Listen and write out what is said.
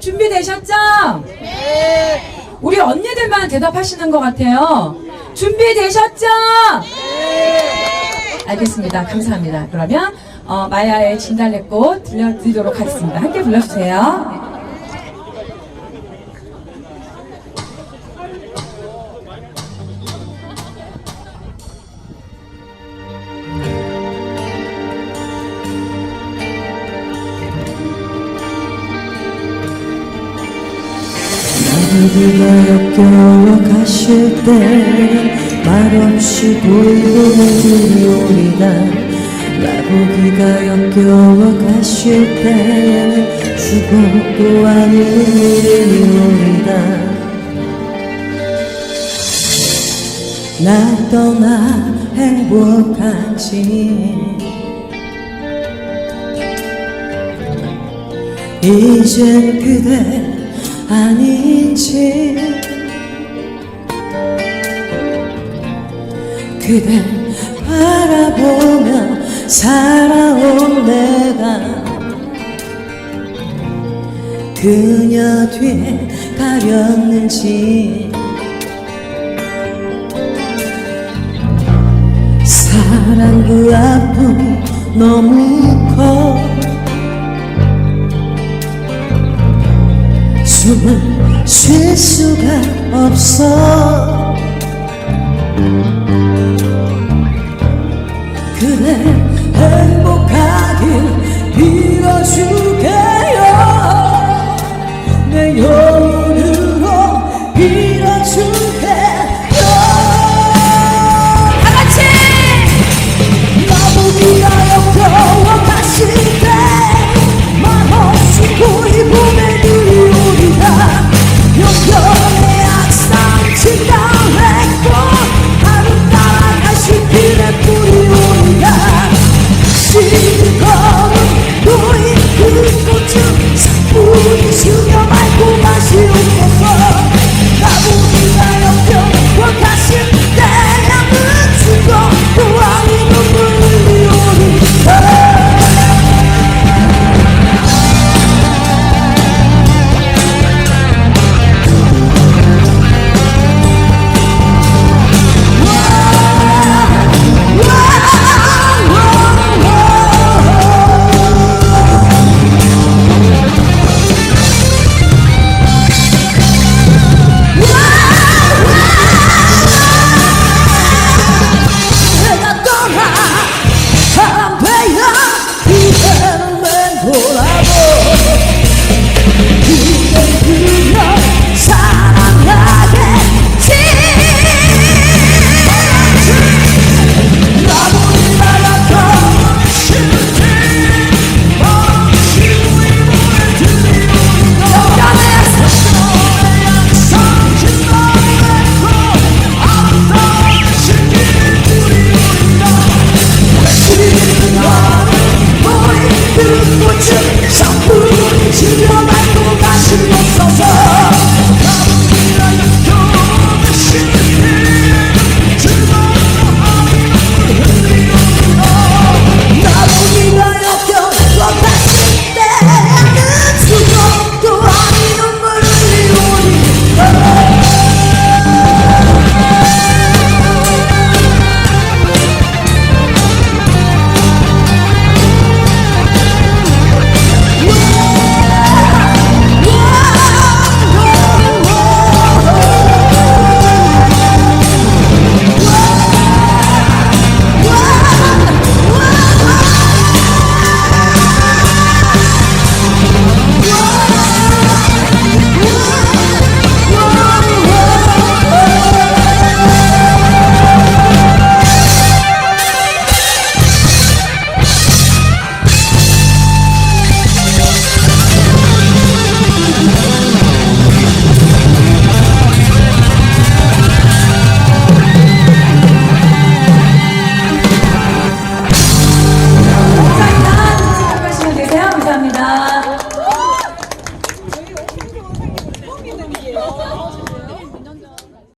준비되셨죠? 네. 우리 언니들만 대답하시는 것 같아요. 준비되셨죠? 네. 알겠습니다. 감사합니다. 그러면 어, 마야의 진달래꽃 들려드리도록 하겠습니다. 함께 불러주세요. 나누기가 역겨워 가실 때 말없이 돌보는 길이 오리다 나보기가 역겨워 가실 때는 죽어도 아는 일이 오리다. 날 떠나 행복한지 이젠 그대 아닌지 그대 바라보며 살아온 내가 그녀 뒤에 가렸는지 사랑 그 아픔이 너무 커. 숨을 쉴 수가 없어 그대 행복하길 빌어줄게요. 내